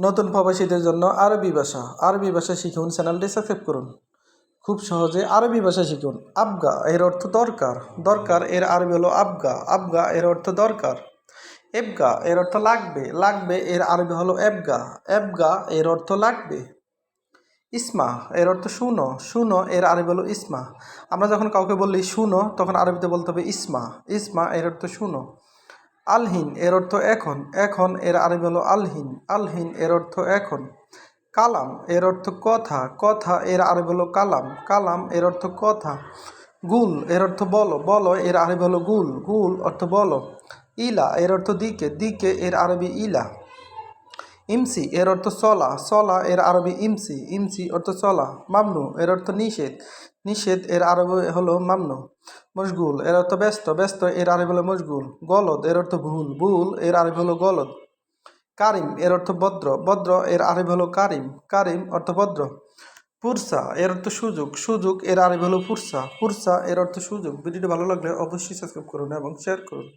নতুন প্রবাসীদের জন্য আরবি ভাষা। আরবি ভাষা শিখুন চ্যানেলটি সাবস্ক্রাইব করুন। খুব সহজে আরবি ভাষা শিখুন। আবগা, এর অর্থ দরকার। দরকার, এর আরবি হলো আবগা। আবগা, এর অর্থ দরকার। এবগা, এর অর্থ লাগবে। লাগবে, এর আরবি হলো এবগা। এবগা, এর অর্থ লাগবে। ইসমা, এর অর্থ শুনো। শুনো, এর আরবি হলো ইসমা। আমরা যখন কাউকে বললি শুনো, তখন আরবিতে বলতে হবে ইসমা। ইসমা, এর অর্থ শুনো। আলহিন এর অর্থ এখন এখন এর আরবি হলো আলহিন আলহিন এর অর্থ এখন। কালাম এর অর্থ কথা কথা এর আরবি হলো কালাম কালাম এর অর্থ কথা। গুল এর অর্থ বলো বলো এর আরবি হলো গুল গুল অর্থ বলো। ইলা এর অর্থ দিকে দিকে এর আরবি ইলা। ইমসি, এর অর্থ চলা চলা এর আরবি ইমসি ইমসি অর্থ চলা মামনু এর অর্থ নিষেধ নিষেধ এর আরবি হলো মামনু, মশগুল এর অর্থ ব্যস্ত ব্যস্ত এর আরবি হলো মশগুল, গলদ এর অর্থ ভুল ভুল এর আরবি হলো গলদ, কারিম এর অর্থ ভদ্র ভদ্র এর আরবি হলো কারিম কারিম অর্থ ভদ্র, পুরসা এর অর্থ সুযোগ সুযোগ এর আরবি হলো পুরসা পুরসা এর অর্থ সুযোগ, ভিডিওটি ভালো লাগলে অবশ্যই সাবস্ক্রাইব করুন এবং শেয়ার করুন।